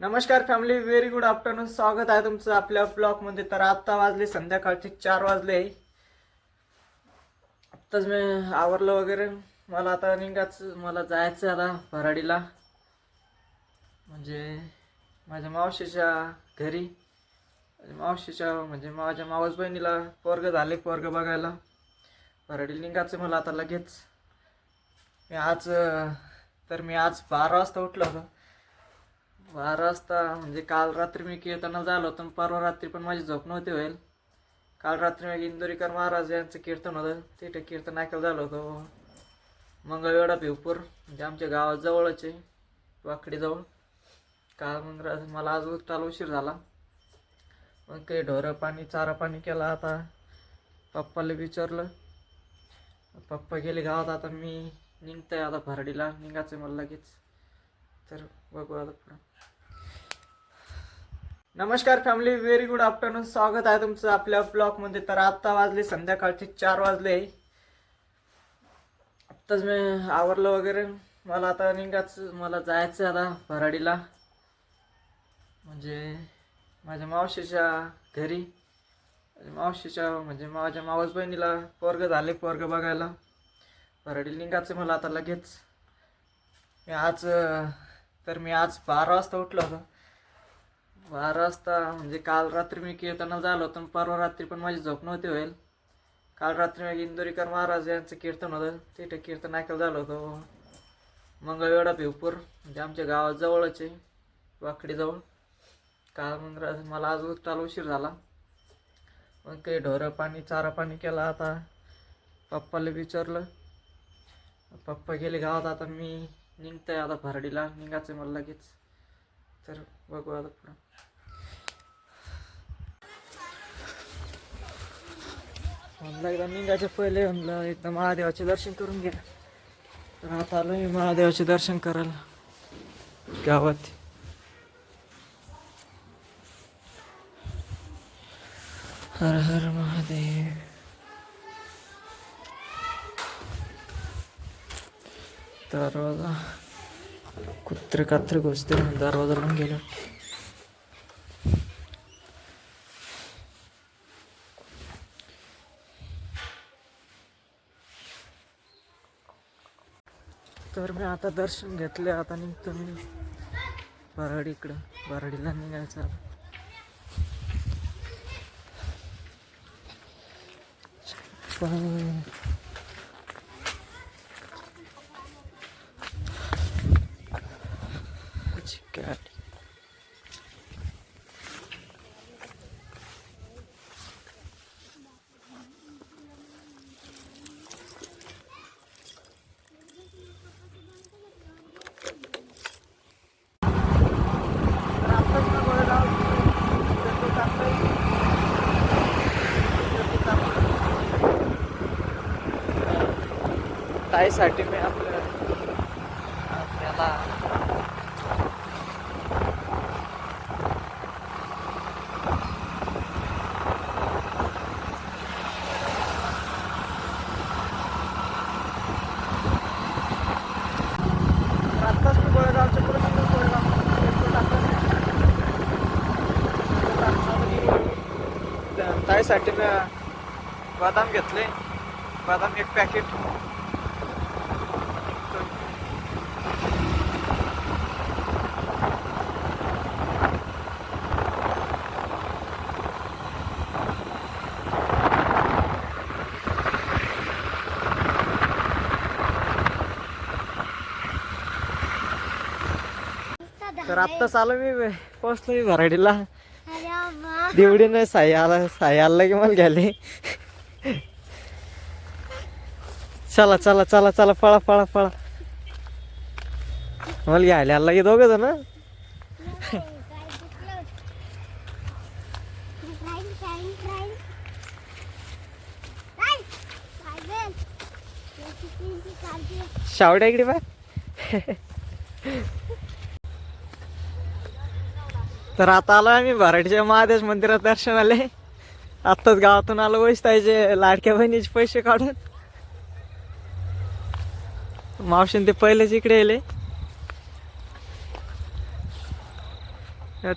नमस्कार family very good afternoon स्वागत आहे तुमचं आपल्या ब्लॉगमध्ये. तर आत्ता वाजले संध्याकाळचे चार वाजले. आत्ताच मी आवरलं वगैरे. मला आता निघाच मला जायचं आहे आता भराडीला. म्हणजे माझ्या मावशीच्या घरी. मावशीच्या म्हणजे माझ्या मावस बहिणीला पोरग झाले पोरग बघायला. भराडीला निघायचं मला आता लगेच. मी आज तर मी आज बारा वाजता उठलो होतो. वाजता म्हणजे काल रात्री मी कीर्तनाला झालो होतो परवा रात्री पण माझी झोप नव्हती होईल. काल रात्री मी इंदोरीकर महाराज यांचं कीर्तन होतं तिथे कीर्तन ऐकायला झालं होतं. मंगळवेडा भिवपूर म्हणजे आमच्या गावाजवळच आहे वाकडीजवळ. काल मग मला आज उठायला उशीर झाला. मग काही ढोरं पाणी चारा पाणी केला आता. पप्पाला विचारलं. पप्पा गेले गावात आता मी निघतंय आता भरडीला निघायचं मला लगेच. तर बघू आता पुढं. नमस्कार फॅमिली व्हेरी गुड आफ्टरनून स्वागत आहे तुमचं आपल्या ब्लॉगमध्ये तर आत्ता वाजले संध्याकाळचे चार वाजले. आत्ताच मी आवरलं वगैरे. मला आता निघाच मला जायचं आहे आता भराडीला. म्हणजे माझ्या मावशीच्या घरी. मावशीच्या म्हणजे माझ्या मावस बहिणीला पोरग झाले पोरग बघायला. भराडीला निघायचं मला आता लगेच. मी आज तर मी आज बारा वाजता उठलो होतो. बारा वाजता म्हणजे काल रात्री मी कीर्तनाला झालो होतो परवा रात्री पण माझी झोप नव्हती होईल. काल रात्री मी इंदोरीकर महाराज यांचं कीर्तन होतं. तिथे कीर्तन ऐकायला झालं होतं. मंगळवेडा भिवपूर म्हणजे आमच्या गावाजवळच आहे वाकडीजवळ काल मग मला आज उठायला उशीर झाला. मग काही ढोरं पाणी चारा पाणी केला आता. पप्पाला विचारलं. पप्पा गेले गावात. आता मी निघतंय आता भरडीला निघायचं मला लगेच. तर बघू आता पुढं. म्हणलं एकदा निघायच्या पहिले म्हणलं एकदा महादेवाचे दर्शन करून घ्या तर आता आलो मी महादेवाचे दर्शन करायला. गावात. हर हर महादेव. दरवाजा. कुत्रे कात्रे घुसते म्हणून दरवाजा पण गेलो. तर मी आता दर्शन घेतले आता निघतो मी बराडीकडं बराडीला निघायचं आता. पण God. ताईसाठी मी आपल्या आपल्याला आत्ताच मी गोळेगावच्या पुढे निघालो, जायसाठी मी आपलं आपल्याला त्यासाठी मी बदाम घेतले. बदाम एक पॅकेट तर आत्ताच आलो मी पोचलो मी भराडीला. देवडीनं साई आला साई आला की मला घ्याले चला चला चला चला पळा पळा पळा. मला घ्यायला आला की दोघं जण. शावड्या इकडे बा तर आता आलो आम्ही भराडीच्या महादेव मंदिरात दर्शन आले आत्ताच गावातून आलो वैसतायचे लाडक्या बहिणीचे पैसे काढून. मावशीन ते पहिलेच इकडे येले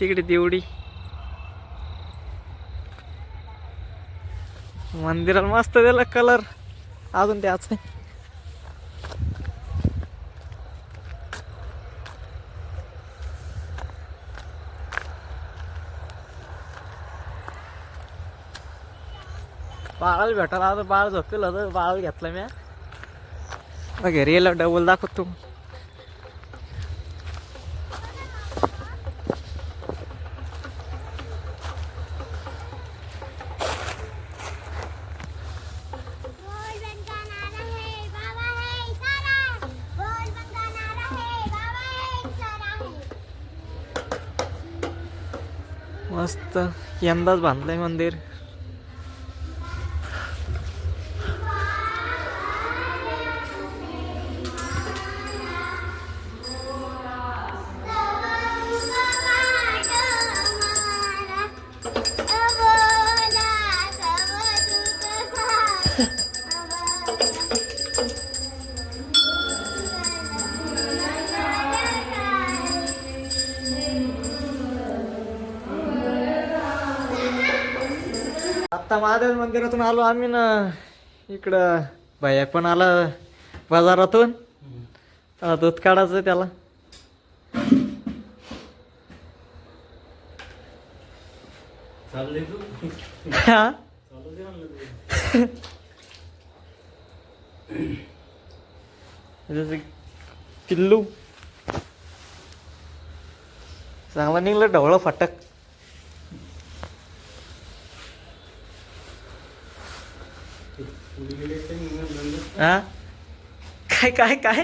तिकडे देवडी. मंदिराला मस्त दिला कलर अजून त्याच. बाळाला भेटायला आता बाळ झोपेल होतं बाळ घेतलं मी. घरी येलं डबल दाखवत. तू मस्त यंदाच बांधलंय मंदिर. मंदिरातून आलो आम्ही ना इकडं भैया पण आला बाजारातून. दूध काढायचं त्याला. हा? पिल्लू. चांगला निघलं ढवळं फाटक पुढे गेले तर निघून बंद. हा काय काय काय?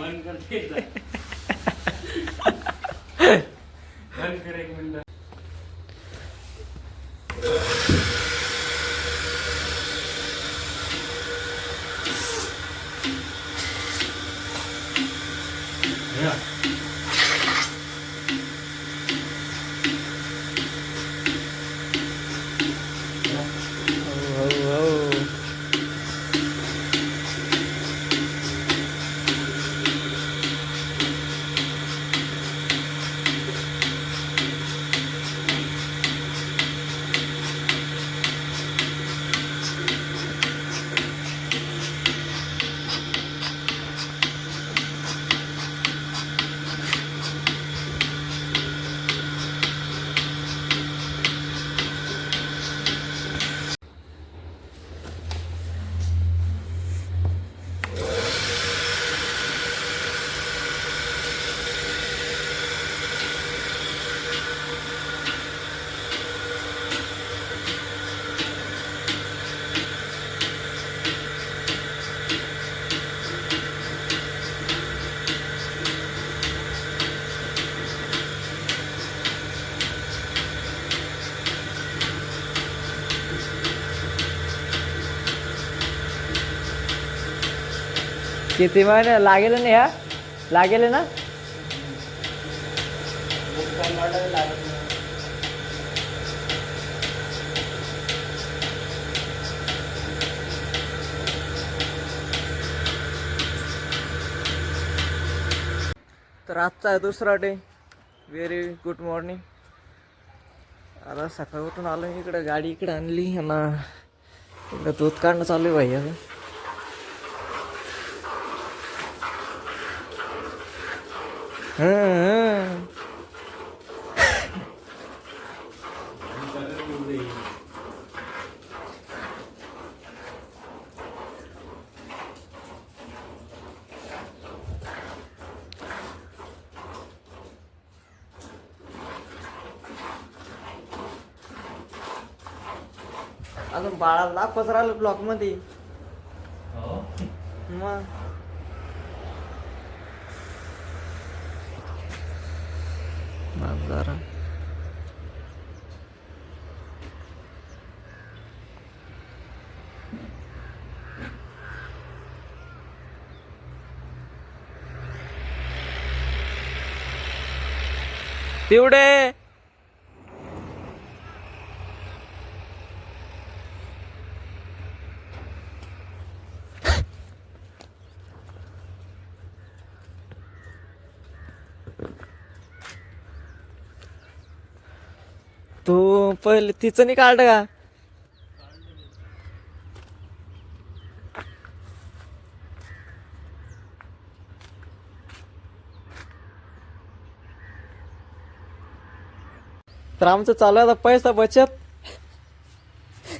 किती महिने लागेल ना ह्या? लागेल ना? तर आजचा आहे दुसरा डे व्हेरी गुड मॉर्निंग आता सकाळ उठून आलो मी इकडं गाडी इकडे आणली आणि इकडं दूध काढणं चालू आहे भाई अजून बाळाला दाखवत राहिलं ब्लॉकमध्ये हो. मग पिवडे तू पहिले तिचं नाही काढ का? तर आमचं चालू आहे आता पैसा बचत.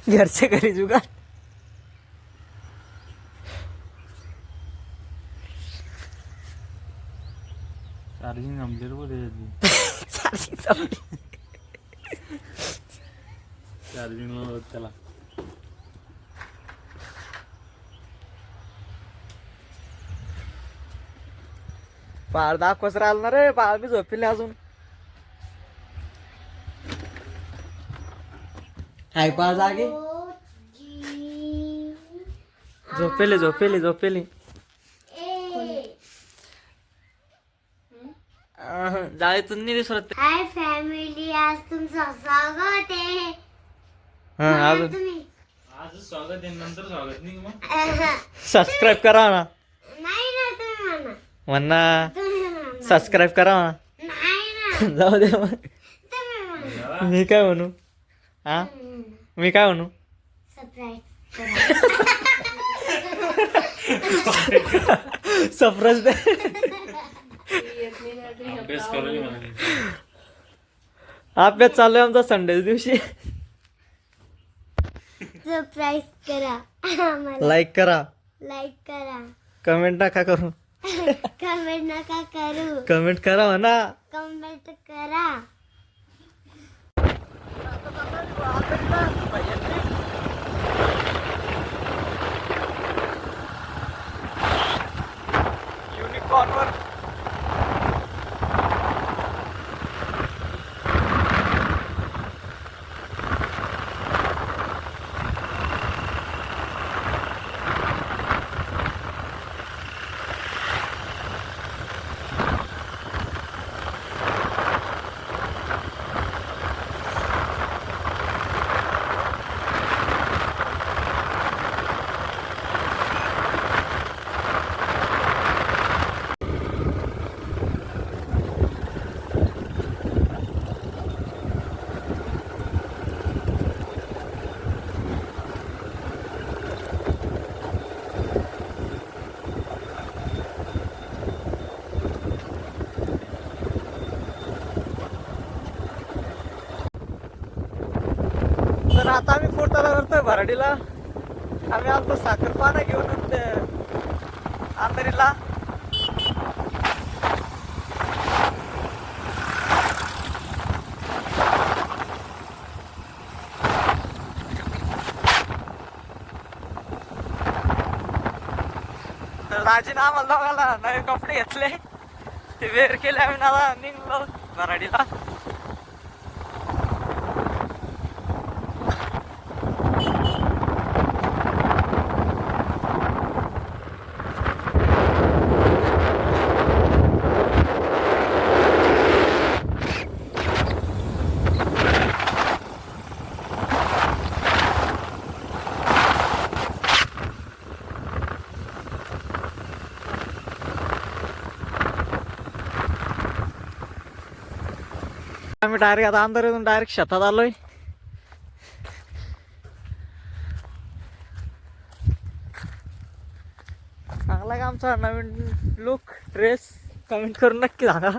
घरच्या घरी जुगाड. चार्जिंग संपले चालली चालली. चार्जिंग त्याला. बाळ दाखवच राहिलं ना रे बाळ बी झोपिले अजून. हाय बाळ जागे झोपेले झोपेले झोपेले ए जाळीतून नाही दिसत हाय फॅमिली आज तुमचं स्वागत आहे हा म्हणा अजून तुम्ही आज स्वागत आहे नंतर स्वागत नाही मग. सबस्क्राईब करा ना नाही ना तुम्ही म्हणा म्हणा सबस्क्राईब करा नाही ना ना जाऊ दे मग मी काय म्हणू हा मी काय म्हणू? सरप्राईज सरप्राईज दे. अभ्यास चालू आहे आमचा संडे दिवशी. सरप्राईज करा. लाईक करा. लाईक करा. कमेंट नका करू. कमेंट नका करू. कमेंट करा म्हणा. कमेंट करा. యూనికార్న్ వర్క్ तर आता आम्ही फोटाला करतोय भराडीला आम्ही आलतो साखर पाना घेऊन ते अंधारीला तर आम्हाला दोघाला नवे कपडे घेतले. ते वेअर केले आम्ही नाला निघलो भराडीला. आम्ही डायरेक्ट आता अंधारातून डायरेक्ट शेतात आलोय. चांगला का आमचा नवीन लुक ड्रेस कमेंट करून नक्की सांगा.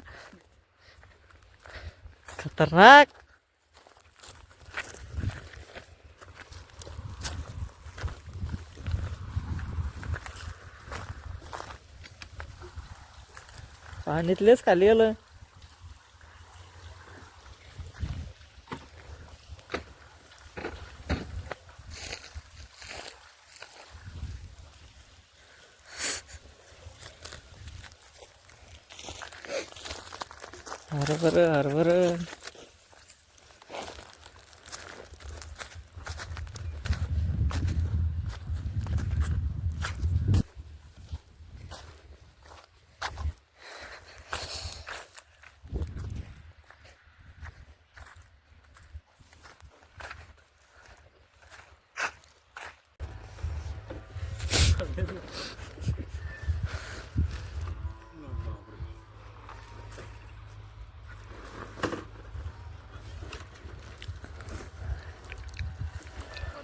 खतरनाक. पाणीतलेच खाली आलं.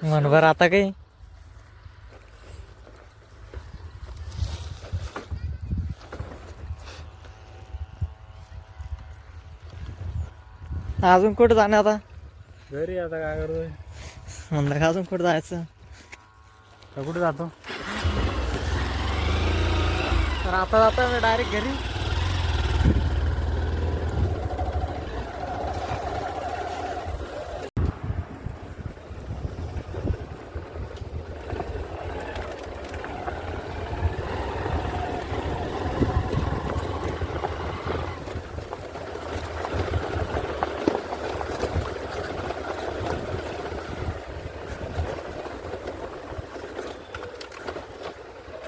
मनभर आता काही. अजून कुठं जाणं आता? घरी आता काय करतोय? म्हणलं का अजून कुठं जायचं? कुठे जातो? तर आता जाता डायरेक्ट घरी.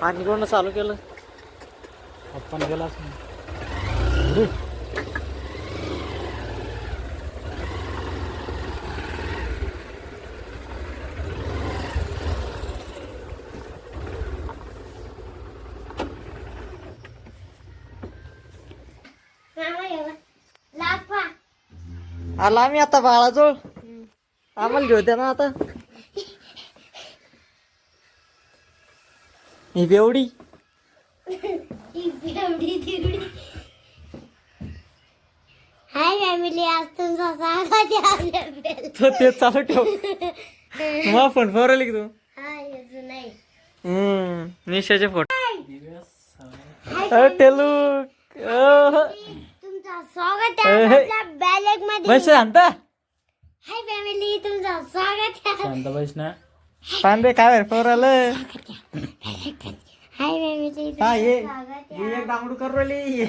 पाणी कोण चालू केलं? आपण गेला मामा एवढं लाग पा आला आम्ही आता बाळाजवळ. आम्हाला घेऊ द्या ना आता. ही बेवडी हाय फॅमिली आज तुमचा स्वागत आहे आपल्या बेल तो ते चालू ठेव. मग फोन फरवली की तू? हाय अजून नाही. हम्म निशाचे फोटो. हाय. टेलू तुमचं स्वागत आहे. आपल्या बॅलेगमध्ये. बस आणता हाय फॅमिली तुमचं स्वागत आहे. शांत बैस ना. पांढरे काय फरवलं हाय फॅमिली काय हे ही एक डांगडू करू राहिली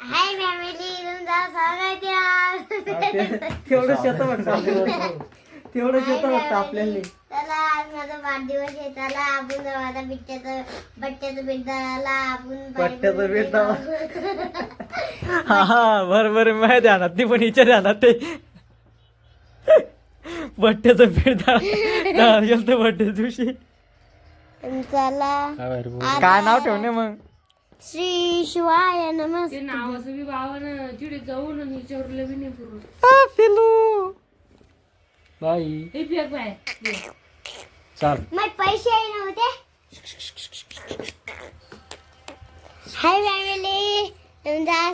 हाय फॅमिली तुमचं स्वागत आहे तेवढं शेत बघ तेवढं शेत बघ आपल्याला. चला आज माझा वाढदिवस आहे. चला आपण जाऊ आता बिट्ट्याचं बट्ट्याचं बीट दळायला. आपण बट्ट्याचं बीट हा हा बर बर माझ्या ध्यानात. नाही पण हिच्या ध्यानात ते बट्ट्याचं पीठ गेलं बड्डे दिवशी. चला. काय नाव ठेवणे मग? श्री शिवाय नमस्ते. नावाचं बी तिथे जाऊन आणि विचारलं बी नाही पूर्ण. आ, पिलू. बाई. हे फेक बाय. चाल. मग पैसे आहे नव्हते हाय फॅमिली तुमचा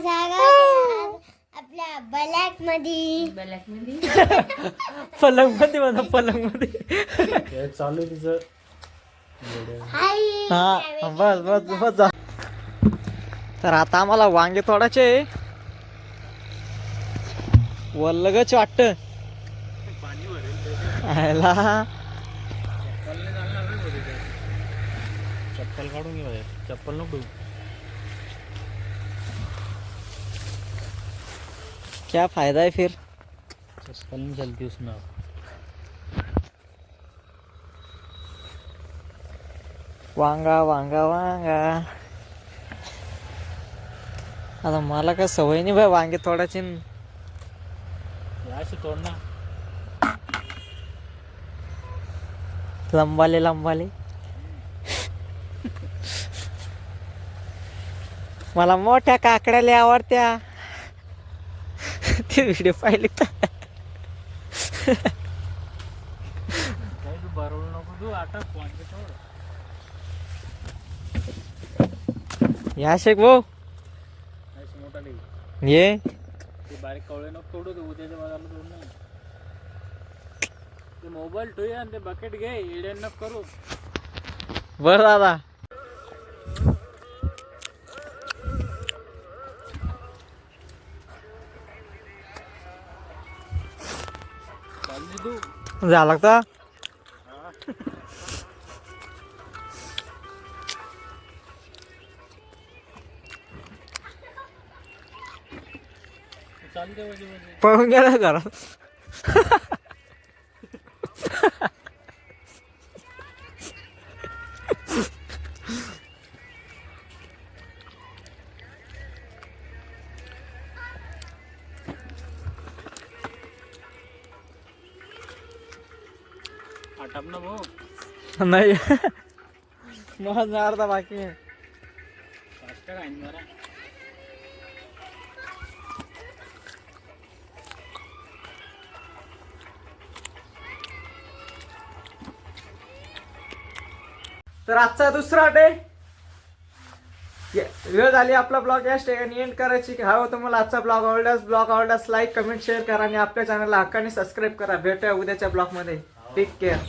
आपल्या ब्लॅकमध्ये ब्लॅकमध्ये पलंगमध्ये माझा पलंगमध्ये हे चालू आहे तिचं. हाय हा बस बस बस जा. तर आता आम्हाला वांगे तोडायचे. वल्लगच वाटत. आयला. चप्पल काढून घे चप्पल नको क्या फायदा है फिर? चप्पल नहीं चलती उसमें अब वांगा वांगा वांगा। आता मला काय सवय नाही बाय वांगे तोडायची. न. हे अशी तोड ना. लंबाले लंबाले. मला मोठ्या काकड्या लय आवडत्या. ते व्हिडिओ पाहिले का? या शेख भाऊ. ये. बारीक कवळे नको तोडू ते उद्याच्या बाजारला तोड नाही ते मोबाईल ठेवूया आणि ते बकेट घे एडियन नको करू. बर दादा. झाला का पळून गेला घरात. आटाप ना भाऊ. नाही. मग अर्धा बाकी आहे. तर आजचा दुसरा डे. वेळ झाली आपला ब्लॉग याच ठिकाणी एंड करायची. हा होता मला आजचा ब्लॉग आवडल्यास ब्लॉग आवडल्यास लाईक कमेंट शेअर करा आणि आपल्या चॅनलला हक्काने सबस्क्राईब करा. भेटूया उद्याच्या ब्लॉगमध्ये. Take care.